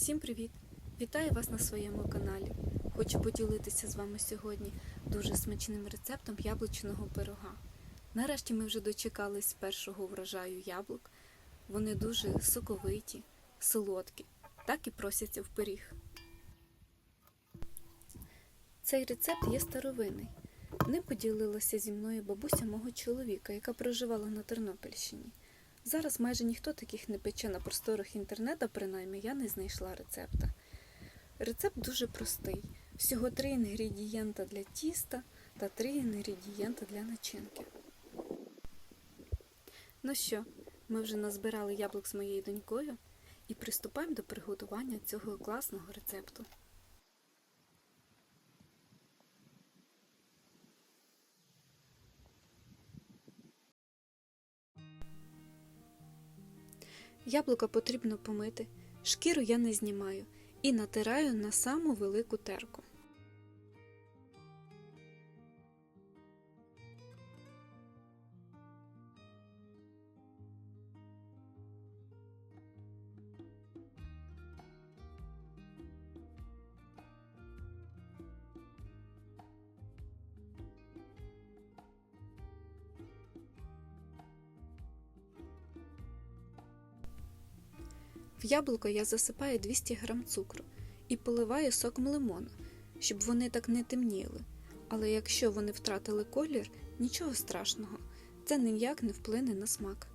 Всім привіт! Вітаю вас на своєму каналі. Хочу поділитися з вами сьогодні дуже смачним рецептом яблучного пирога. Нарешті ми вже дочекались першого врожаю яблук. Вони дуже соковиті, солодкі, так і просяться в пиріг. Цей рецепт є старовинний. Ним поділилася зі мною бабуся мого чоловіка, яка проживала на Тернопільщині. Зараз майже ніхто таких не пече на просторах інтернету, принаймні я не знайшла рецепта. Рецепт дуже простий. Всього три інгредієнта для тіста та три інгредієнта для начинки. Ну що, ми вже назбирали яблук з моєю донькою і приступаємо до приготування цього класного рецепту. Яблука потрібно помити, шкіру я не знімаю і натираю на саму велику терку. В яблуко я засипаю 200 г цукру і поливаю соком лимона, щоб вони так не темніли. Але якщо вони втратили колір, нічого страшного, це ніяк не вплине на смак.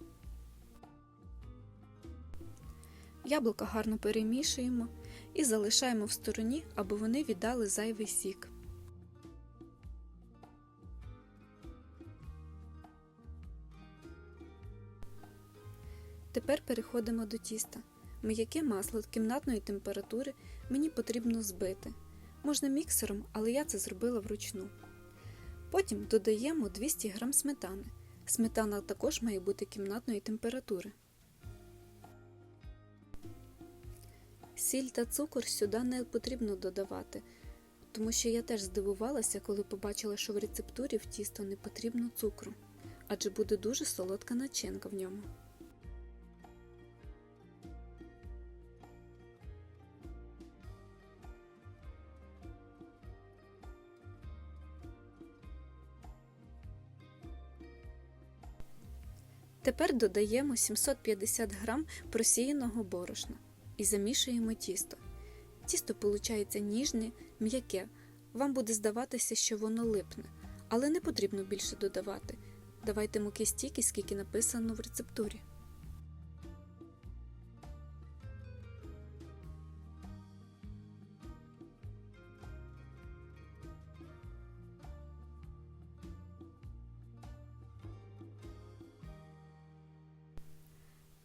Яблука гарно перемішуємо і залишаємо в стороні, аби вони віддали зайвий сік. Тепер переходимо до тіста. М'яке масло кімнатної температури мені потрібно збити. Можна міксером, але я це зробила вручну. Потім додаємо 200 г сметани. Сметана також має бути кімнатної температури. Сіль та цукор сюди не потрібно додавати, тому що я теж здивувалася, коли побачила, що в рецептурі в тісто не потрібно цукру, адже буде дуже солодка начинка в ньому. Тепер додаємо 750 г просіяного борошна і замішуємо тісто. Тісто виходить ніжне, м'яке. Вам буде здаватися, що воно липне, але не потрібно більше додавати. Давайте муки стільки, скільки написано в рецептурі.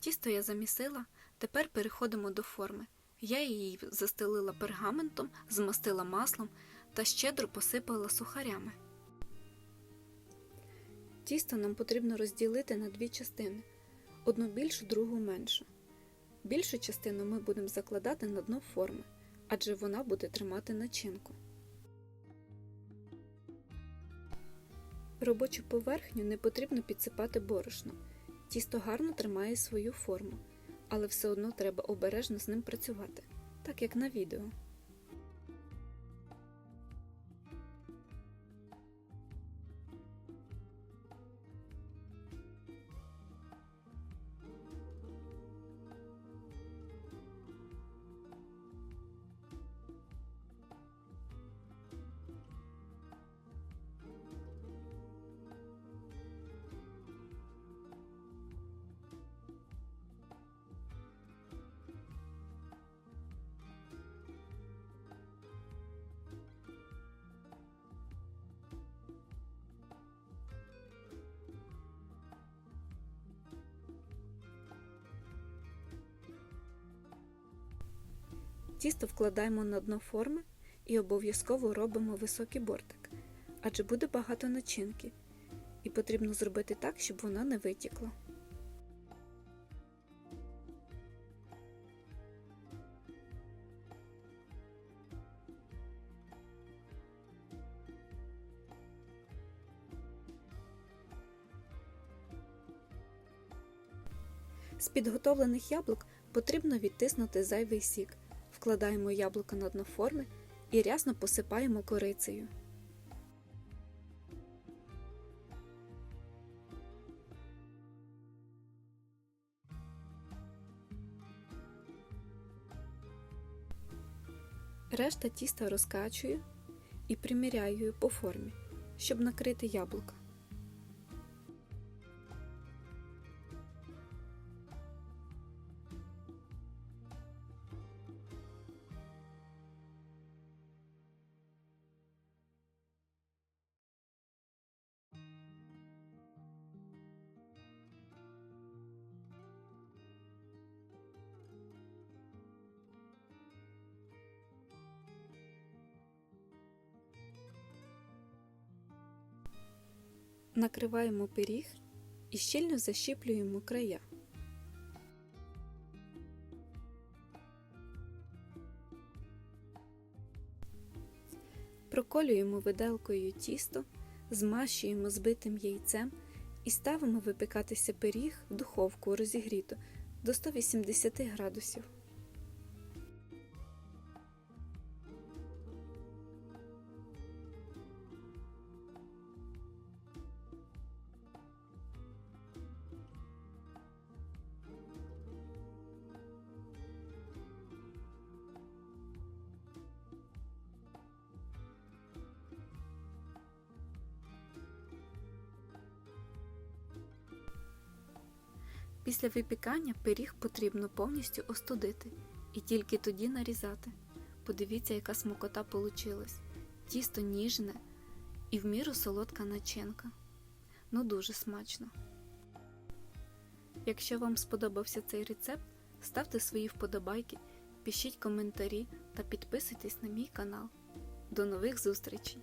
Тісто я замісила, тепер переходимо до форми. Я її застелила пергаментом, змастила маслом та щедро посипала сухарями. Тісто нам потрібно розділити на дві частини: одну більшу, другу меншу. Більшу частину ми будемо закладати на дно форми, адже вона буде тримати начинку. Робочу поверхню не потрібно підсипати борошном. Тісто гарно тримає свою форму, але все одно треба обережно з ним працювати, так як на відео. Тісто вкладаємо на дно форми і обов'язково робимо високий бортик, адже буде багато начинки, і потрібно зробити так, щоб вона не витікла. З підготовлених яблук потрібно відтиснути зайвий сік. Вкладаємо яблука на дно форми і рясно посипаємо корицею. Решта тіста розкачую і приміряю по формі, щоб накрити яблука. Накриваємо пиріг і щільно защіплюємо края. Проколюємо виделкою тісто, змащуємо збитим яйцем і ставимо випікатися пиріг в духовку розігріту до 180 градусів. Після випікання пиріг потрібно повністю остудити і тільки тоді нарізати. Подивіться, яка смакота получилась. Тісто ніжне і в міру солодка начинка. Ну дуже смачно. Якщо вам сподобався цей рецепт, ставте свої вподобайки, пишіть коментарі та підписуйтесь на мій канал. До нових зустрічей!